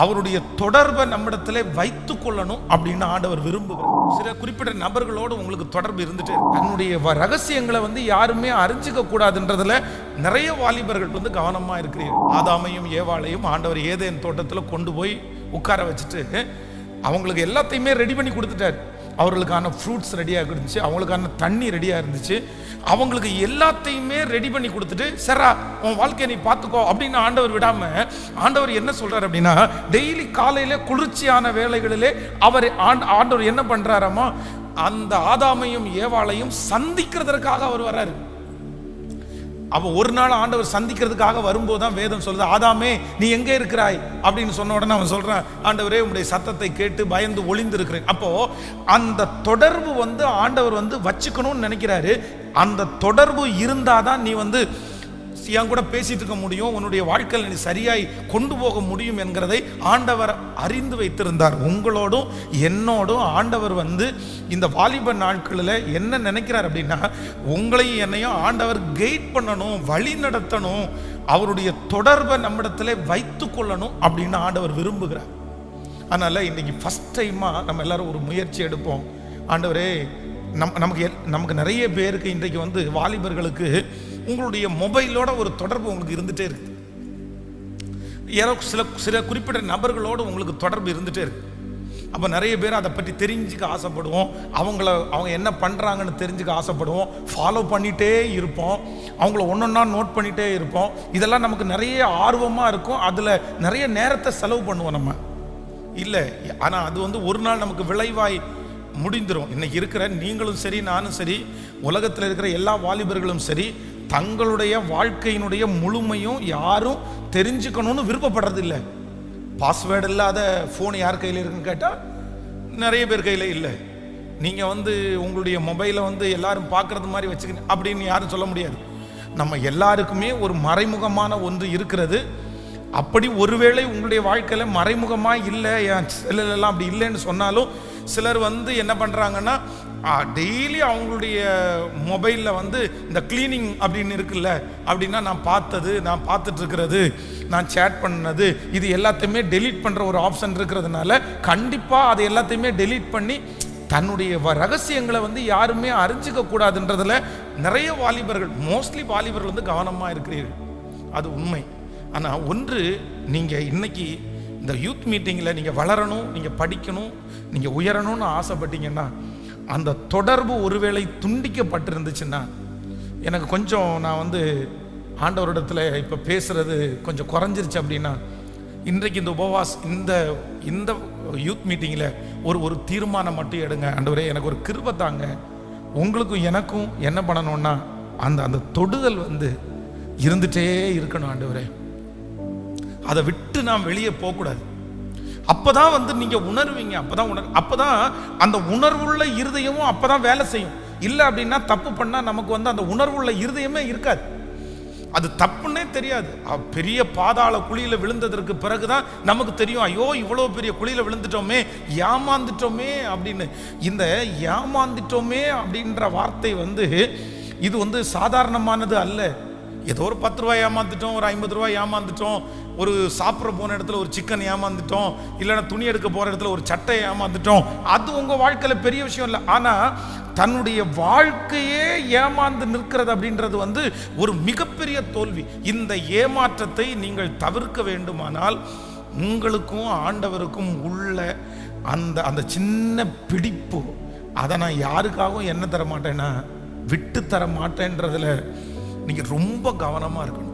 அவருடைய தொடர்பை நம்மிடத்துல வைத்து கொள்ளணும் அப்படின்னு ஆண்டவர் விரும்புகிறார். சில குறிப்பிட்ட நபர்களோடு உங்களுக்கு தொடர்பு இருந்துட்டு தன்னுடைய ரகசியங்களை வந்து யாருமே அறிஞ்சிக்க கூடாதுன்றதுல நிறைய வாலிபர்கள் வந்து கவனமா இருக்கிறீர்கள். ஆதாமையும் ஏவாளையும் ஆண்டவர் ஏதேன் தோட்டத்துல கொண்டு போய் உட்கார வச்சுட்டு அவங்களுக்கு எல்லாத்தையுமே ரெடி பண்ணி கொடுத்துட்டாரு. அவர்களுக்கான ஃப்ரூட்ஸ் ரெடியாக இருந்துச்சு. அவங்களுக்கான தண்ணி ரெடியாக இருந்துச்சு. அவங்களுக்கு எல்லாத்தையுமே ரெடி பண்ணி கொடுத்துட்டு சரா உன் வாழ்க்கையை நீ பார்த்துக்கோ அப்படின்னு ஆண்டவர் விடாமல் ஆண்டவர் என்ன சொல்கிறார் அப்படின்னா டெய்லி காலையில் குளிர்ச்சியான வேலைகளிலே அவர் ஆண்ட- ஆண்டவர் என்ன பண்றாராமா? அந்த ஆதாமையும் ஏவாளையும் சந்திக்கிறதற்காக அவர் வர்றாரு அப்போ ஒரு நாள் ஆண்டவர் சந்திக்கிறதுக்காக வரும்போது தான் வேதம் சொல்லுது ஆதாமே நீ எங்கே இருக்கிறாய்? அப்படின்னு சொன்ன உடனே அவன் சொல்கிறான் ஆண்டவரே உங்களுடைய சத்தத்தை கேட்டு பயந்து ஒளிந்து இருக்கிறேன் அந்த தொடர்பு வந்து ஆண்டவர் வந்து வச்சுக்கணும்னு நினைக்கிறாரு. அந்த தொடர்பு இருந்தாதான் நீ வந்து என் கூட பேசிட்டு இருக்க முடியும். உன்னுடைய வாழ்க்கையில் நீ சரியாய் கொண்டு போக முடியும் என்கிறதை ஆண்டவர் அறிந்து வைத்திருந்தார். உங்களோடும் என்னோடும் ஆண்டவர் வந்து இந்த வாலிப நாட்களில் என்ன நினைக்கிறார் அப்படின்னா உங்களையும் என்னையும் ஆண்டவர் கைட் பண்ணணும் வழி நடத்தணும் அவருடைய தொடர்பை நம்மிடத்துல வைத்து கொள்ளணும் அப்படின்னு ஆண்டவர் விரும்புகிறார். அதனால் இன்னைக்கு ஃபஸ்ட் டைமாக நம்ம எல்லாரும் ஒரு முயற்சி எடுப்போம். ஆண்டவரே நம் நமக்கு நமக்கு நிறைய பேருக்கு இன்றைக்கு வந்து வாலிபர்களுக்கு உங்களுடைய மொபைலோட ஒரு தொடர்பு உங்களுக்கு இருந்துகிட்டே இருக்குது யாரோ சில சில குறிப்பிட்ட நபர்களோடு உங்களுக்கு தொடர்பு இருந்துகிட்டே இருக்கு. அப்போ நிறைய பேர் அதை பற்றி தெரிஞ்சுக்க ஆசைப்படுவோம். அவங்கள அவங்க என்ன பண்ணுறாங்கன்னு தெரிஞ்சுக்க ஆசைப்படுவோம். ஃபாலோ பண்ணிகிட்டே இருப்போம். அவங்கள ஒன்றா நோட் பண்ணிகிட்டே இருப்போம். இதெல்லாம் நமக்கு நிறைய ஆர்வமாக இருக்கும். அதில் நிறைய நேரத்தை செலவு பண்ணுவோம் நம்ம. இல்லை ஆனால் அது வந்து ஒரு நாள் நமக்கு விளைவாய் முடிந்துடும் இன்னைக்கு இருக்கிற நீங்களும் சரி நானும் சரி உலகத்தில் இருக்கிற எல்லா வாலிபர்களும் சரி தங்களுடைய வாழ்க்கையினுடைய முழுமையும் யாரும் தெரிஞ்சுக்கணும்னு விருப்பப்படுறது இல்லை பாஸ்வேர்டு இல்லாத ஃபோன் யார் கையில் இருக்குன்னு கேட்டால் நிறைய பேர் கையில் இல்லை. நீங்கள் வந்து உங்களுடைய மொபைலை வந்து எல்லாரும் பார்க்குறது மாதிரி வச்சுக்கணும் அப்படின்னு யாரும் சொல்ல முடியாது. நம்ம எல்லாருக்குமே ஒரு மறைமுகமான ஒன்று இருக்கிறது. அப்படி ஒருவேளை உங்களுடைய வாழ்க்கையில் மறைமுகமாக இல்லை என் செல்லலாம் அப்படி இல்லைன்னு சொன்னாலும் சிலர் வந்து என்ன பண்ணுறாங்கன்னா டெய்லி அவங்களுடைய மொபைலில் வந்து இந்த க்ளீனிங் அப்படின்னு இருக்குல்ல அப்படின்னா நான் பார்த்தது நான் பார்த்துட்ருக்கிறது நான் சேட் பண்ணது இது எல்லாத்தையுமே டெலீட் பண்ணுற ஒரு ஆப்ஷன் இருக்கிறதுனால கண்டிப்பாக அது எல்லாத்தையுமே டெலீட் பண்ணி தன்னுடைய வ- ரகசியங்களை வந்து யாருமே அறிஞ்சிக்க கூடாதுன்றதுல நிறைய வாலிபர்கள் மோஸ்ட்லி வாலிபர்கள் வந்து கவனமாக இருக்கிறீர்கள். அது உண்மை. ஆனால் ஒன்று நீங்கள் இன்னைக்கு இந்த யூத் மீட்டிங்கில் நீங்கள் வளரணும் நீங்கள் படிக்கணும் நீங்கள் உயரணும்னு ஆசைப்பட்டீங்கன்னா அந்த தொடர்பு ஒருவேளை துண்டிக்கப்பட்டிருந்துச்சுன்னா எனக்கு கொஞ்சம் நான் வந்து ஆண்டவரிடத்தில் இப்போ பேசுகிறது கொஞ்சம் குறைஞ்சிருச்சு அப்படின்னா இன்றைக்கு இந்த உபவாஸ் இந்த இந்த யூத் மீட்டிங்கில் ஒரு ஒரு தீர்மானம் மட்டும் எடுங்க. ஆண்டவரே எனக்கு ஒரு கிருபை தாங்க. உங்களுக்கும் எனக்கும் என்ன பண்ணணும்னா அந்த அந்த தொடுதல் வந்து இருந்துகிட்டே இருக்கணும் ஆண்டவரே. அதை விட்டு நாம் வெளியே போகக்கூடாது. அப்பதான் வந்து நீங்கள் உணர்வீங்க அப்பதான் உணர் அப்பதான் அந்த உணர்வுள்ள இருதயமும் அப்பதான் வேலை செய்யும். இல்லை அப்படின்னா தப்பு பண்ணால் நமக்கு வந்து அந்த உணர்வுள்ள இருதயமே இருக்காது. அது தப்புன்னே தெரியாது. பெரிய பாதாள குழியில் விழுந்ததற்கு பிறகு தான் நமக்கு தெரியும் ஐயோ இவ்வளோ பெரிய குழியில் விழுந்துட்டோமே ஏமாந்துட்டோமே அப்படின்னு. இந்த ஏமாந்துட்டோமே அப்படின்ற வார்த்தை வந்து இது வந்து சாதாரணமானது அல்ல. ஏதோ ஒரு பத்து ரூபாய் ஏமாந்துட்டோம் ஒரு ஐம்பது ரூபாய் ஏமாந்துட்டோம் ஒரு சாப்பிட்ற போன இடத்துல ஒரு சிக்கன் ஏமாந்துட்டோம் இல்லைன்னா துணி எடுக்க போகிற இடத்துல ஒரு சட்டை ஏமாந்துட்டோம். அது உங்கள் வாழ்க்கையில் பெரிய விஷயம் இல்லை. ஆனால் தன்னுடைய வாழ்க்கையே ஏமாந்து நிற்கிறது அப்படின்றது வந்து ஒரு மிகப்பெரிய தோல்வி. இந்த ஏமாற்றத்தை நீங்கள் தவிர்க்க வேண்டுமானால் உங்களுக்கும் ஆண்டவருக்கும் உள்ள அந்த அந்த சின்ன பிடிப்பு அதை நான் யாருக்காகவும் என்ன தர மாட்டேன்னா விட்டு தர மாட்டேன்றதுல நீங்கள் ரொம்ப கவனமாக இருக்கணும்.